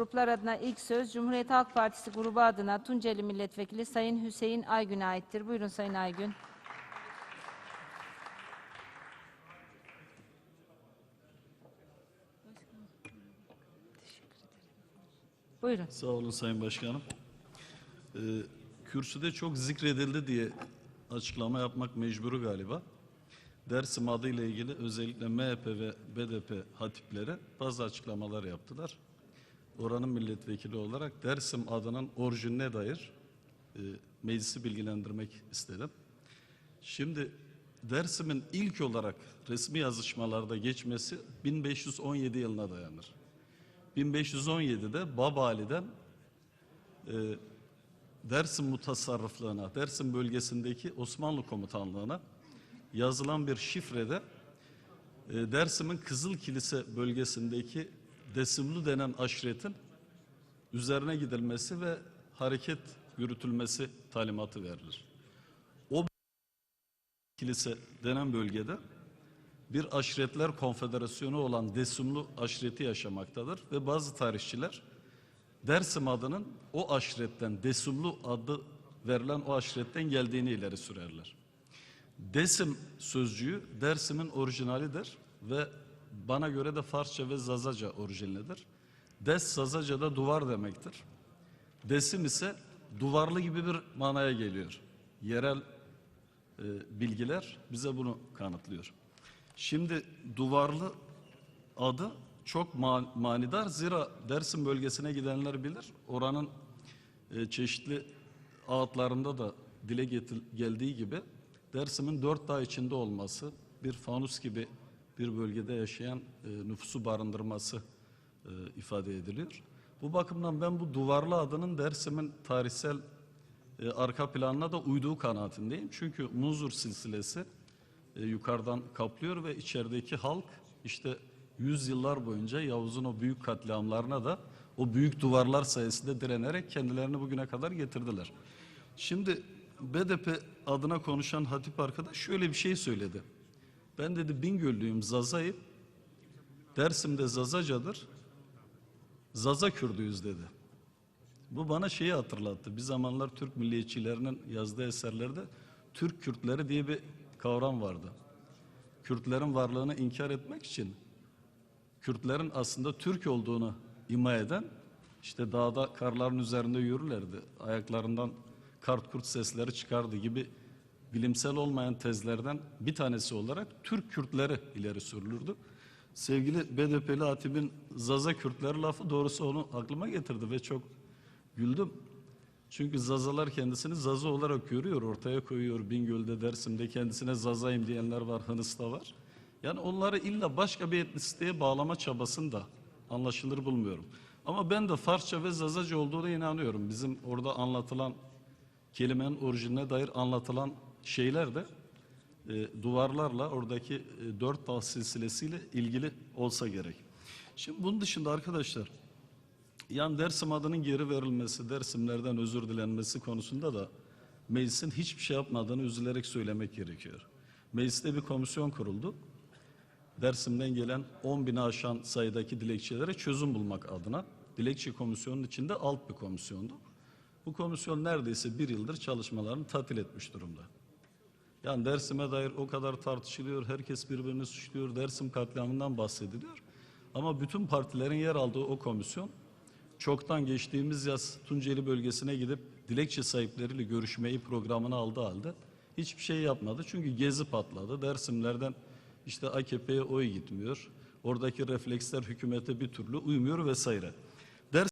Gruplar adına ilk söz Cumhuriyet Halk Partisi grubu adına Tunceli Milletvekili Sayın Hüseyin Aygün'e aittir. Buyurun Sayın Aygün. Buyurun. Sağ olun Sayın Başkanım. Ee, kürsüde çok zikredildi diye açıklama yapmak mecburu galiba. Dersim adıyla ilgili özellikle MHP ve BDP hatipleri bazı açıklamalar yaptılar. Oranın milletvekili olarak Dersim adının orijinine dair e, meclisi bilgilendirmek istedim. Şimdi Dersim'in ilk olarak resmi yazışmalarda geçmesi 1517 yılına dayanır. 1517'de Babali'den e, Dersim mutasarrıflığına, Dersim bölgesindeki Osmanlı komutanlığına yazılan bir şifrede e, Dersim'in Kızıl Kilise bölgesindeki Desimlu denen aşiretin üzerine gidilmesi ve hareket yürütülmesi talimatı verilir. O kilise denen bölgede bir aşiretler konfederasyonu olan Desumlu aşireti yaşamaktadır ve bazı tarihçiler Dersim adının o aşiretten Desumlu adı verilen o aşiretten geldiğini ileri sürerler. Desim sözcüğü Dersim'in orijinalidir ve bana göre de Farsça ve Zazaca orijinlidir. Des Zazaca'da duvar demektir. Desim ise duvarlı gibi bir manaya geliyor. Yerel e, bilgiler bize bunu kanıtlıyor. Şimdi duvarlı adı çok ma- manidar. Zira Dersim bölgesine gidenler bilir. Oranın e, çeşitli ağıtlarında da dile getir- geldiği gibi Dersim'in dört dağ içinde olması, bir fanus gibi bir bölgede yaşayan e, nüfusu barındırması e, ifade ediliyor. Bu bakımdan ben bu duvarlı adının Dersim'in tarihsel e, arka planına da uyduğu kanaatindeyim. Çünkü Muzur silsilesi e, yukarıdan kaplıyor ve içerideki halk işte yüzyıllar boyunca Yavuz'un o büyük katliamlarına da o büyük duvarlar sayesinde direnerek kendilerini bugüne kadar getirdiler. Şimdi BDP adına konuşan hatip arkadaş şöyle bir şey söyledi. Ben dedi Bingöllüyüm Zaza'yım. Dersim'de Zazacadır. Zaza Kürdüyüz dedi. Bu bana şeyi hatırlattı. Bir zamanlar Türk milliyetçilerinin yazdığı eserlerde Türk Kürtleri diye bir kavram vardı. Kürtlerin varlığını inkar etmek için Kürtlerin aslında Türk olduğunu ima eden işte dağda karların üzerinde yürürlerdi. Ayaklarından kart kurt sesleri çıkardı gibi bilimsel olmayan tezlerden bir tanesi olarak Türk Kürtleri ileri sürülürdü. Sevgili BDP'li Hatip'in Zaza Kürtleri lafı doğrusu onu aklıma getirdi ve çok güldüm. Çünkü Zazalar kendisini Zaza olarak görüyor, ortaya koyuyor. Bingöl'de, Dersim'de kendisine Zazayım diyenler var, Hınıs'ta var. Yani onları illa başka bir etnisiteye bağlama çabasını da anlaşılır bulmuyorum. Ama ben de Farsça ve Zazaca olduğuna inanıyorum. Bizim orada anlatılan kelimenin orijinine dair anlatılan şeyler de e, duvarlarla oradaki e, dört dal silsilesiyle ilgili olsa gerek. Şimdi bunun dışında arkadaşlar yani Dersim adının geri verilmesi, Dersimlerden özür dilenmesi konusunda da meclisin hiçbir şey yapmadığını üzülerek söylemek gerekiyor. Mecliste bir komisyon kuruldu. Dersim'den gelen 10 bini aşan sayıdaki dilekçelere çözüm bulmak adına. Dilekçe komisyonun içinde alt bir komisyondu. Bu komisyon neredeyse bir yıldır çalışmalarını tatil etmiş durumda. Yani Dersim'e dair o kadar tartışılıyor, herkes birbirini suçluyor, Dersim katliamından bahsediliyor. Ama bütün partilerin yer aldığı o komisyon çoktan geçtiğimiz yaz Tunceli bölgesine gidip dilekçe sahipleriyle görüşmeyi programına aldı halde hiçbir şey yapmadı. Çünkü gezi patladı. Dersimlerden işte AKP'ye oy gitmiyor. Oradaki refleksler hükümete bir türlü uymuyor vesaire.